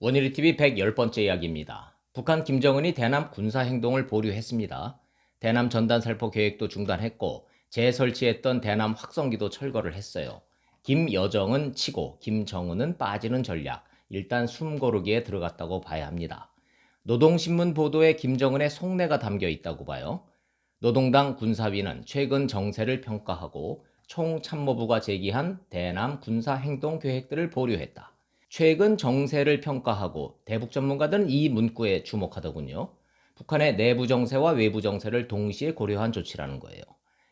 원일이 TV 110번째 이야기입니다. 북한 김정은이 대남 군사 행동을 보류했습니다. 대남 전단 살포 계획도 중단했고 재설치했던 대남 확성기도 철거를 했어요. 김여정은 치고 김정은은 빠지는 전략. 일단 숨 고르기에 들어갔다고 봐야 합니다. 노동신문 보도에 김정은의 속내가 담겨 있다고 봐요. 노동당 군사위는 최근 정세를 평가하고 총참모부가 제기한 대남 군사 행동 계획들을 보류했다. 최근 정세를 평가하고 대북 전문가들은 이 문구에 주목하더군요. 북한의 내부 정세와 외부 정세를 동시에 고려한 조치라는 거예요.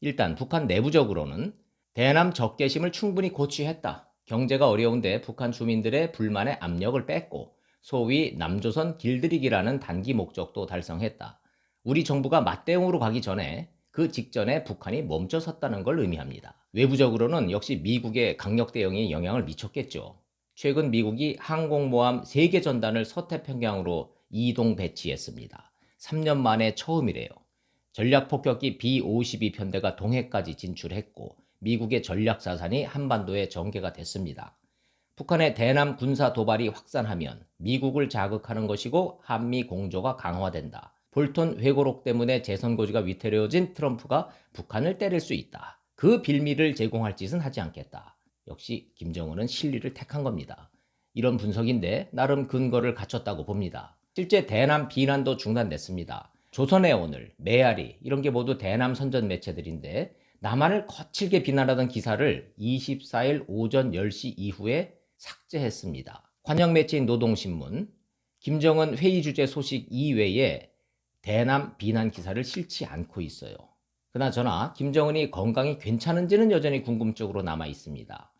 일단 북한 내부적으로는 대남 적개심을 충분히 고취했다. 경제가 어려운데 북한 주민들의 불만의 압력을 뺐고 소위 남조선 길들이기라는 단기 목적도 달성했다. 우리 정부가 맞대응으로 가기 전에 그 직전에 북한이 멈춰섰다는 걸 의미합니다. 외부적으로는 역시 미국의 강력 대응이 영향을 미쳤겠죠. 최근 미국이 항공모함 3개 전단을 서태평양으로 이동 배치했습니다. 3년 만에 처음이래요. 전략폭격기 B-52 편대가 동해까지 진출했고 미국의 전략자산이 한반도에 전개가 됐습니다. 북한의 대남 군사 도발이 확산하면 미국을 자극하는 것이고 한미 공조가 강화된다. 볼턴 회고록 때문에 재선 고지가 위태로워진 트럼프가 북한을 때릴 수 있다. 그 빌미를 제공할 짓은 하지 않겠다. 역시 김정은은 실리를 택한 겁니다. 이런 분석인데 나름 근거를 갖췄다고 봅니다. 실제 대남 비난도 중단됐습니다. 조선의 오늘, 메아리 이런 게 모두 대남 선전 매체들인데 남한을 거칠게 비난하던 기사를 24일 오전 10시 이후에 삭제했습니다. 관영 매체인 노동신문, 김정은 회의 주제 소식 이외에 대남 비난 기사를 실지 않고 있어요. 그나저나 김정은이 건강이 괜찮은지는 여전히 궁금증으로 남아 있습니다.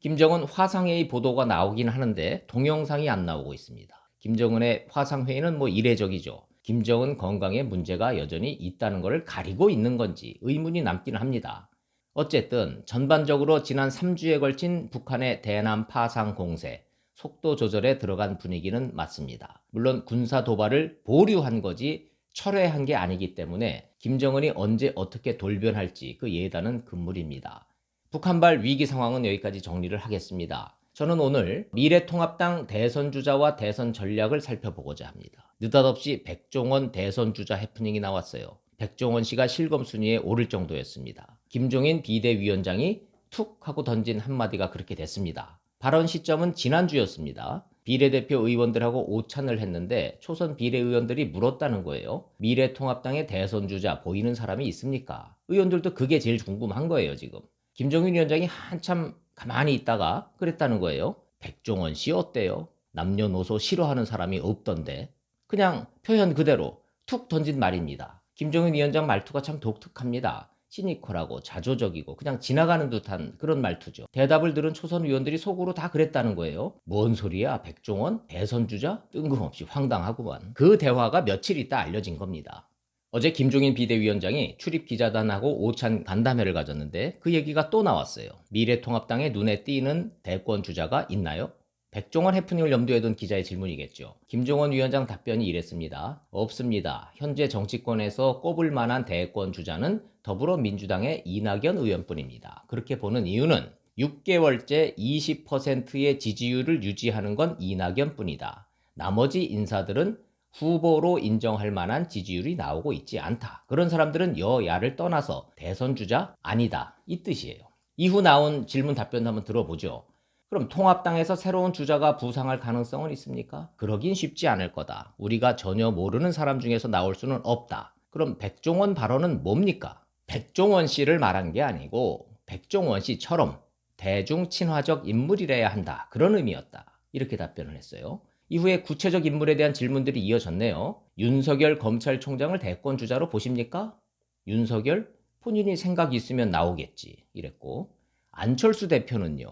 김정은 화상회의 보도가 나오긴 하는데 동영상이 안 나오고 있습니다. 김정은의 화상회의는 뭐 이례적이죠. 김정은 건강에 문제가 여전히 있다는 것을 가리고 있는 건지 의문이 남긴 합니다. 어쨌든 전반적으로 지난 3주에 걸친 북한의 대남 파상 공세, 속도 조절에 들어간 분위기는 맞습니다. 물론 군사 도발을 보류한 거지 철회한 게 아니기 때문에 김정은이 언제 어떻게 돌변할지 그 예단은 금물입니다. 북한발 위기 상황은 여기까지 정리를 하겠습니다. 저는 오늘 미래통합당 대선 주자와 대선 전략을 살펴보고자 합니다. 느닷없이 백종원 대선 주자 해프닝이 나왔어요. 백종원 씨가 실검 순위에 오를 정도였습니다. 김종인 비대위원장이 툭 하고 던진 한마디가 그렇게 됐습니다. 발언 시점은 지난주였습니다. 비례대표 의원들하고 오찬을 했는데 초선 비례의원들이 물었다는 거예요. 미래통합당의 대선 주자 보이는 사람이 있습니까? 의원들도 그게 제일 궁금한 거예요, 지금. 김종인 위원장이 한참 가만히 있다가 그랬다는 거예요. 백종원 씨 어때요? 남녀노소 싫어하는 사람이 없던데. 그냥 표현 그대로 툭 던진 말입니다. 김종인 위원장 말투가 참 독특합니다. 시니컬하고 자조적이고 그냥 지나가는 듯한 그런 말투죠. 대답을 들은 초선 의원들이 속으로 다 그랬다는 거예요. 뭔 소리야? 백종원? 대선 주자? 뜬금없이 황당하구만. 그 대화가 며칠 있다 알려진 겁니다. 어제 김종인 비대위원장이 출입 기자단하고 오찬 간담회를 가졌는데 그 얘기가 또 나왔어요. 미래통합당의 눈에 띄는 대권 주자가 있나요? 백종원 해프닝을 염두에 둔 기자의 질문이겠죠. 김종원 위원장 답변이 이랬습니다. 없습니다. 현재 정치권에서 꼽을 만한 대권 주자는 더불어민주당의 이낙연 의원뿐입니다. 그렇게 보는 이유는 6개월째 20%의 지지율을 유지하는 건 이낙연뿐이다. 나머지 인사들은 후보로 인정할 만한 지지율이 나오고 있지 않다. 그런 사람들은 여야를 떠나서 대선 주자 아니다. 이 뜻이에요. 이후 나온 질문 답변도 한번 들어보죠. 그럼 통합당에서 새로운 주자가 부상할 가능성은 있습니까? 그러긴 쉽지 않을 거다. 우리가 전혀 모르는 사람 중에서 나올 수는 없다. 그럼 백종원 발언은 뭡니까? 백종원 씨를 말한 게 아니고 백종원 씨처럼 대중 친화적 인물이래야 한다. 그런 의미였다. 이렇게 답변을 했어요. 이후에 구체적 인물에 대한 질문들이 이어졌네요. 윤석열 검찰총장을 대권 주자로 보십니까? 윤석열 본인이 생각이 있으면 나오겠지. 이랬고 안철수 대표는요.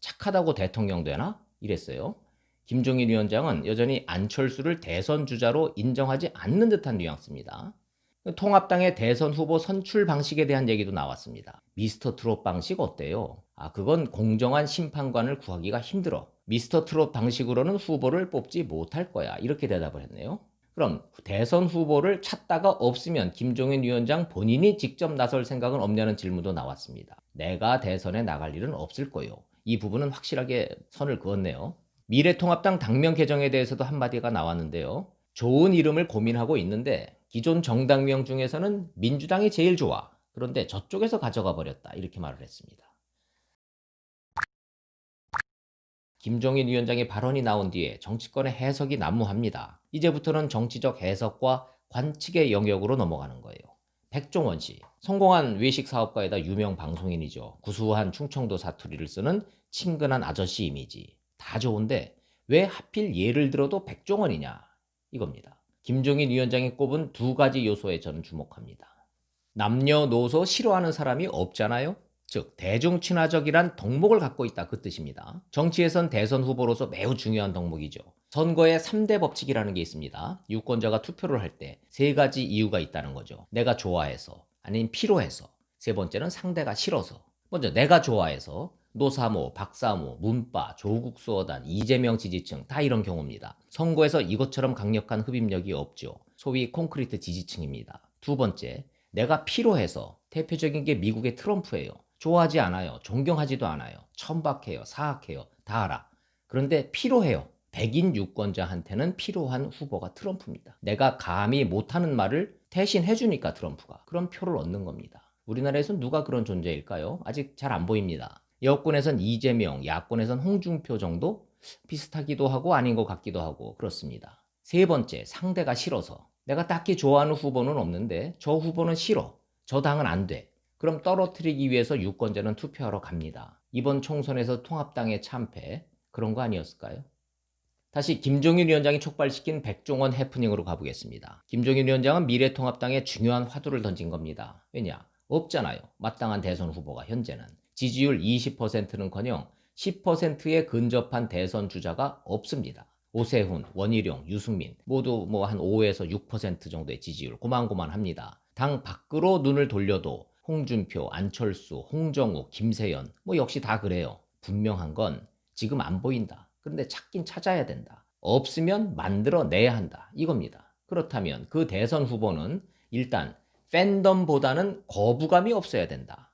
착하다고 대통령 되나? 이랬어요. 김종인 위원장은 여전히 안철수를 대선 주자로 인정하지 않는 듯한 뉘앙스입니다. 통합당의 대선 후보 선출 방식에 대한 얘기도 나왔습니다. 미스터 트롯 방식 어때요? 아, 그건 공정한 심판관을 구하기가 힘들어. 미스터 트롯 방식으로는 후보를 뽑지 못할 거야. 이렇게 대답을 했네요. 그럼 대선 후보를 찾다가 없으면 김종인 위원장 본인이 직접 나설 생각은 없냐는 질문도 나왔습니다. 내가 대선에 나갈 일은 없을 거요. 이 부분은 확실하게 선을 그었네요. 미래통합당 당명 개정에 대해서도 한마디가 나왔는데요. 좋은 이름을 고민하고 있는데 기존 정당명 중에서는 민주당이 제일 좋아. 그런데 저쪽에서 가져가 버렸다. 이렇게 말을 했습니다. 김종인 위원장의 발언이 나온 뒤에 정치권의 해석이 난무합니다. 이제부터는 정치적 해석과 관측의 영역으로 넘어가는 거예요. 백종원 씨, 성공한 외식 사업가에다 유명 방송인이죠. 구수한 충청도 사투리를 쓰는 친근한 아저씨 이미지. 다 좋은데 왜 하필 예를 들어도 백종원이냐? 이겁니다. 김종인 위원장이 꼽은 두 가지 요소에 저는 주목합니다. 남녀노소 싫어하는 사람이 없잖아요? 즉, 대중 친화적이란 덕목을 갖고 있다 그 뜻입니다. 정치에선 대선 후보로서 매우 중요한 덕목이죠. 선거에 3대 법칙이라는 게 있습니다. 유권자가 투표를 할 때 세 가지 이유가 있다는 거죠. 내가 좋아해서, 아니면 필요해서, 세 번째는 상대가 싫어서. 먼저 내가 좋아해서 노사모, 박사모, 문빠, 조국 수어단, 이재명 지지층 다 이런 경우입니다. 선거에서 이것처럼 강력한 흡입력이 없죠. 소위 콘크리트 지지층입니다. 두 번째, 내가 필요해서 대표적인 게 미국의 트럼프예요. 좋아하지 않아요. 존경하지도 않아요. 천박해요. 사악해요. 다 알아. 그런데 필요해요. 백인 유권자한테는 필요한 후보가 트럼프입니다. 내가 감히 못하는 말을 대신 해주니까 트럼프가. 그런 표를 얻는 겁니다. 우리나라에선 누가 그런 존재일까요? 아직 잘 안 보입니다. 여권에선 이재명, 야권에선 홍준표 정도 비슷하기도 하고 아닌 것 같기도 하고 그렇습니다. 세 번째, 상대가 싫어서. 내가 딱히 좋아하는 후보는 없는데 저 후보는 싫어. 저 당은 안 돼. 그럼 떨어뜨리기 위해서 유권자는 투표하러 갑니다. 이번 총선에서 통합당의 참패 그런 거 아니었을까요? 다시 김종인 위원장이 촉발시킨 백종원 해프닝으로 가보겠습니다. 김종인 위원장은 미래통합당에 중요한 화두를 던진 겁니다. 왜냐? 없잖아요. 마땅한 대선 후보가 현재는. 지지율 20%는커녕 10%에 근접한 대선 주자가 없습니다. 오세훈, 원희룡, 유승민 모두 뭐 한 5에서 6% 정도의 지지율 고만고만합니다. 당 밖으로 눈을 돌려도 홍준표, 안철수, 홍정욱, 김세연 뭐 역시 다 그래요. 분명한 건 지금 안 보인다. 그런데 찾긴 찾아야 된다. 없으면 만들어내야 한다. 이겁니다. 그렇다면 그 대선 후보는 일단 팬덤보다는 거부감이 없어야 된다.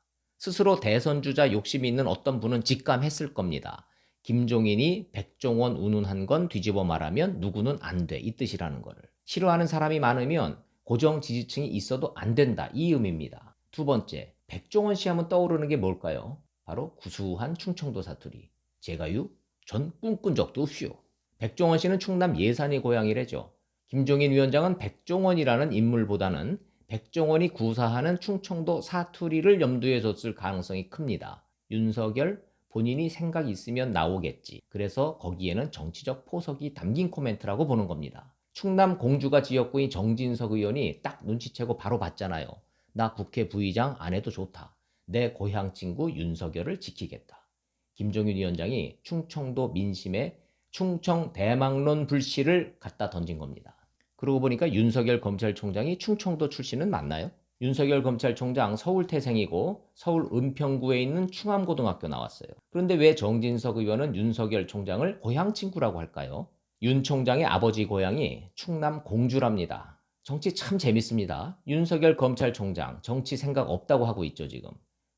스스로 대선 주자 욕심이 있는 어떤 분은 직감했을 겁니다. 김종인이 백종원 운운한 건 뒤집어 말하면 누구는 안 돼. 이 뜻이라는 거를. 싫어하는 사람이 많으면 고정 지지층이 있어도 안 된다. 이 의미입니다. 두 번째, 백종원 씨 하면 떠오르는 게 뭘까요? 바로 구수한 충청도 사투리. 제가유 전 꿈꾼 적도 없슈. 백종원 씨는 충남 예산이 고향이래죠. 김종인 위원장은 백종원이라는 인물보다는 백종원이 구사하는 충청도 사투리를 염두에 뒀을 가능성이 큽니다. 윤석열 본인이 생각 있으면 나오겠지. 그래서 거기에는 정치적 포석이 담긴 코멘트라고 보는 겁니다. 충남 공주가 지역구인 정진석 의원이 딱 눈치채고 바로 봤잖아요. 나 국회 부의장 안 해도 좋다. 내 고향 친구 윤석열을 지키겠다. 김종인 위원장이 충청도 민심에 충청 대망론 불씨를 갖다 던진 겁니다. 그러고 보니까 윤석열 검찰총장이 충청도 출신은 맞나요? 윤석열 검찰총장 서울 태생이고 서울 은평구에 있는 충암고등학교 나왔어요. 그런데 왜 정진석 의원은 윤석열 총장을 고향 친구라고 할까요? 윤 총장의 아버지 고향이 충남 공주랍니다. 정치 참 재밌습니다. 윤석열 검찰총장 정치 생각 없다고 하고 있죠, 지금.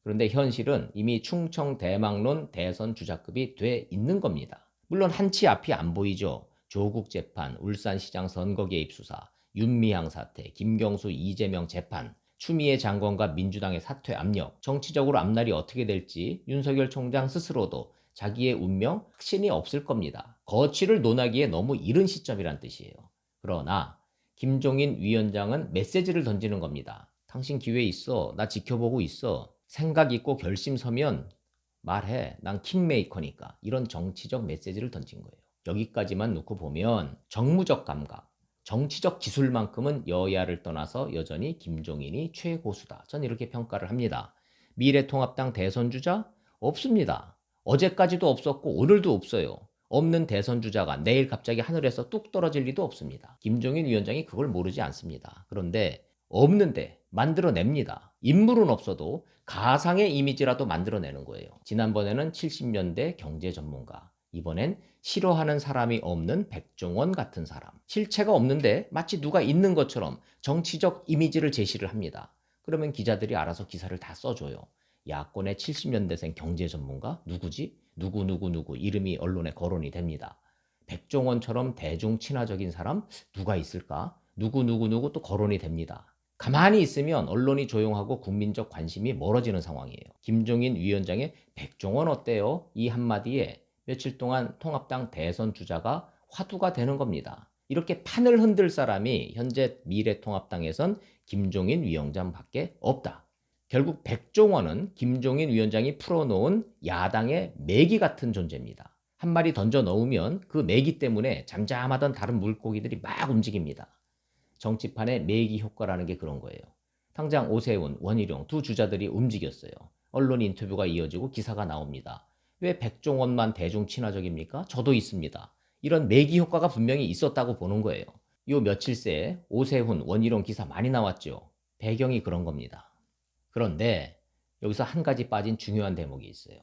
그런데 현실은 이미 충청 대망론 대선 주자급이 돼 있는 겁니다. 물론 한치 앞이 안 보이죠. 조국 재판, 울산시장 선거 개입 수사, 윤미향 사태, 김경수, 이재명 재판, 추미애 장관과 민주당의 사퇴 압력, 정치적으로 앞날이 어떻게 될지 윤석열 총장 스스로도 자기의 운명 확신이 없을 겁니다. 거취를 논하기에 너무 이른 시점이란 뜻이에요. 그러나 김종인 위원장은 메시지를 던지는 겁니다. 당신 기회 있어. 나 지켜보고 있어. 생각 있고 결심 서면 말해. 난 킹메이커니까. 이런 정치적 메시지를 던진 거예요. 여기까지만 놓고 보면 정무적 감각, 정치적 기술만큼은 여야를 떠나서 여전히 김종인이 최고수다. 전 이렇게 평가를 합니다. 미래통합당 대선 주자 없습니다. 어제까지도 없었고 오늘도 없어요. 없는 대선 주자가 내일 갑자기 하늘에서 뚝 떨어질 리도 없습니다. 김종인 위원장이 그걸 모르지 않습니다. 그런데 없는데 만들어냅니다. 인물은 없어도 가상의 이미지라도 만들어내는 거예요. 지난번에는 70년대 경제 전문가, 이번엔 싫어하는 사람이 없는 백종원 같은 사람. 실체가 없는데 마치 누가 있는 것처럼 정치적 이미지를 제시를 합니다. 그러면 기자들이 알아서 기사를 다 써줘요. 야권의 70년대생 경제 전문가 누구지? 누구 누구 누구 이름이 언론에 거론이 됩니다. 백종원처럼 대중 친화적인 사람 누가 있을까? 누구 누구 누구 또 거론이 됩니다. 가만히 있으면 언론이 조용하고 국민적 관심이 멀어지는 상황이에요. 김종인 위원장의 백종원 어때요? 이 한마디에 며칠 동안 통합당 대선 주자가 화두가 되는 겁니다. 이렇게 판을 흔들 사람이 현재 미래통합당에선 김종인 위원장밖에 없다. 결국 백종원은 김종인 위원장이 풀어놓은 야당의 매기 같은 존재입니다. 한 마리 던져 넣으면 그 매기 때문에 잠잠하던 다른 물고기들이 막 움직입니다. 정치판의 매기 효과라는 게 그런 거예요. 당장 오세훈, 원희룡 두 주자들이 움직였어요. 언론 인터뷰가 이어지고 기사가 나옵니다. 왜 백종원만 대중 친화적입니까? 저도 있습니다. 이런 매기 효과가 분명히 있었다고 보는 거예요. 요 며칠 새 오세훈, 원희룡 기사 많이 나왔죠. 배경이 그런 겁니다. 그런데 여기서 한 가지 빠진 중요한 대목이 있어요.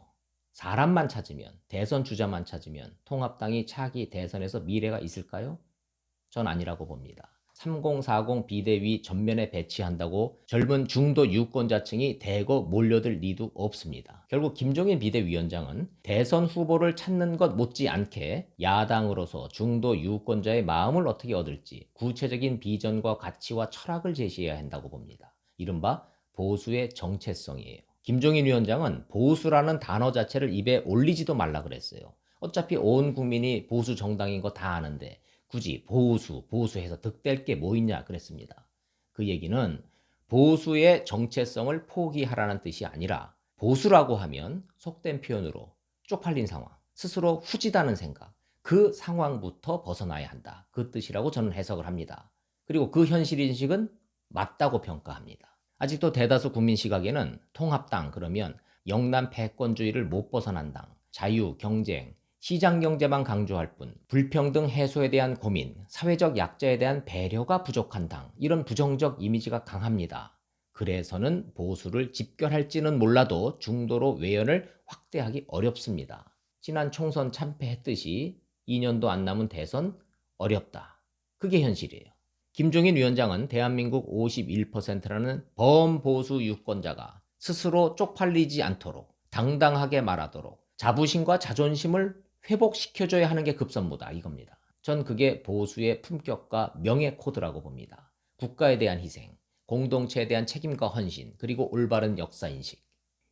사람만 찾으면, 대선 주자만 찾으면 통합당이 차기 대선에서 미래가 있을까요? 전 아니라고 봅니다. 3040 비대위 전면에 배치한다고 젊은 중도 유권자층이 대거 몰려들 리도 없습니다. 결국 김종인 비대위원장은 대선 후보를 찾는 것 못지않게 야당으로서 중도 유권자의 마음을 어떻게 얻을지 구체적인 비전과 가치와 철학을 제시해야 한다고 봅니다. 이른바 보수의 정체성이에요. 김종인 위원장은 보수라는 단어 자체를 입에 올리지도 말라 그랬어요. 어차피 온 국민이 보수 정당인 거 다 아는데 굳이 보수, 보수해서 득될 게 뭐 있냐 그랬습니다. 그 얘기는 보수의 정체성을 포기하라는 뜻이 아니라 보수라고 하면 속된 표현으로 쪽팔린 상황, 스스로 후지다는 생각, 그 상황부터 벗어나야 한다. 그 뜻이라고 저는 해석을 합니다. 그리고 그 현실 인식은 맞다고 평가합니다. 아직도 대다수 국민 시각에는 통합당 그러면 영남 패권주의를 못 벗어난 당, 자유, 경쟁, 시장 경제만 강조할 뿐 불평등 해소에 대한 고민, 사회적 약자에 대한 배려가 부족한 당 이런 부정적 이미지가 강합니다. 그래서는 보수를 집결할지는 몰라도 중도로 외연을 확대하기 어렵습니다. 지난 총선 참패했듯이 2년도 안 남은 대선 어렵다. 그게 현실이에요. 김종인 위원장은 대한민국 51%라는 범보수 유권자가 스스로 쪽팔리지 않도록 당당하게 말하도록 자부심과 자존심을 회복시켜줘야 하는 게 급선무다 이겁니다. 전 그게 보수의 품격과 명예 코드라고 봅니다. 국가에 대한 희생, 공동체에 대한 책임과 헌신, 그리고 올바른 역사인식.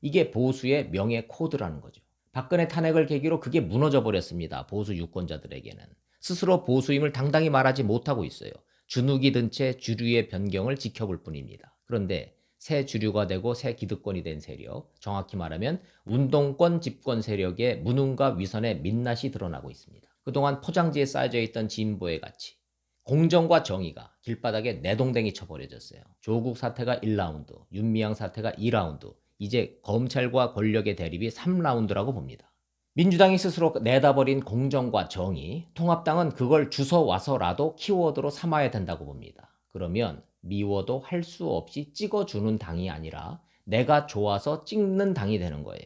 이게 보수의 명예 코드라는 거죠. 박근혜 탄핵을 계기로 그게 무너져 버렸습니다. 보수 유권자들에게는. 스스로 보수임을 당당히 말하지 못하고 있어요. 주눅이 든 채 주류의 변경을 지켜볼 뿐입니다. 그런데 새 주류가 되고 새 기득권이 된 세력, 정확히 말하면 운동권 집권 세력의 무능과 위선의 민낯이 드러나고 있습니다. 그동안 포장지에 쌓여져 있던 진보의 가치, 공정과 정의가 길바닥에 내동댕이 쳐버려졌어요. 조국 사태가 1라운드, 윤미향 사태가 2라운드, 이제 검찰과 권력의 대립이 3라운드라고 봅니다. 민주당이 스스로 내다버린 공정과 정의, 통합당은 그걸 주워와서라도 키워드로 삼아야 된다고 봅니다. 그러면 미워도 할 수 없이 찍어주는 당이 아니라 내가 좋아서 찍는 당이 되는 거예요.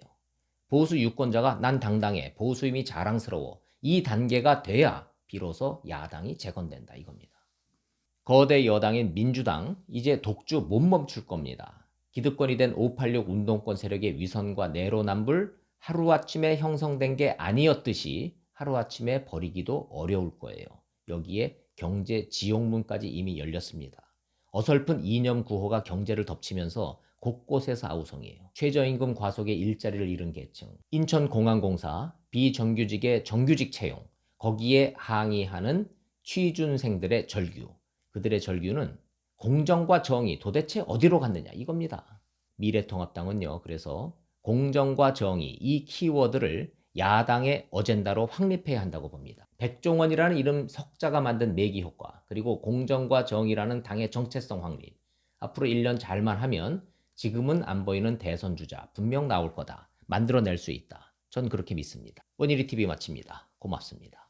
보수 유권자가 난 당당해, 보수임이 자랑스러워. 이 단계가 돼야 비로소 야당이 재건된다 이겁니다. 거대 여당인 민주당 이제 독주 못 멈출 겁니다. 기득권이 된 586 운동권 세력의 위선과 내로남불 하루아침에 형성된 게 아니었듯이 하루아침에 버리기도 어려울 거예요. 여기에 경제 지옥문까지 이미 열렸습니다. 어설픈 이념 구호가 경제를 덮치면서 곳곳에서 아우성이에요. 최저임금 과속에 일자리를 잃은 계층, 인천공항공사 비정규직의 정규직 채용, 거기에 항의하는 취준생들의 절규, 그들의 절규는 공정과 정의 도대체 어디로 갔느냐 이겁니다. 미래통합당은요. 그래서 공정과 정의 이 키워드를 야당의 어젠다로 확립해야 한다고 봅니다. 백종원이라는 이름 석자가 만든 매기 효과, 그리고 공정과 정의라는 당의 정체성 확립. 앞으로 1년 잘만 하면 지금은 안 보이는 대선 주자 분명 나올 거다. 만들어낼 수 있다. 전 그렇게 믿습니다. 원일이 TV 마칩니다. 고맙습니다.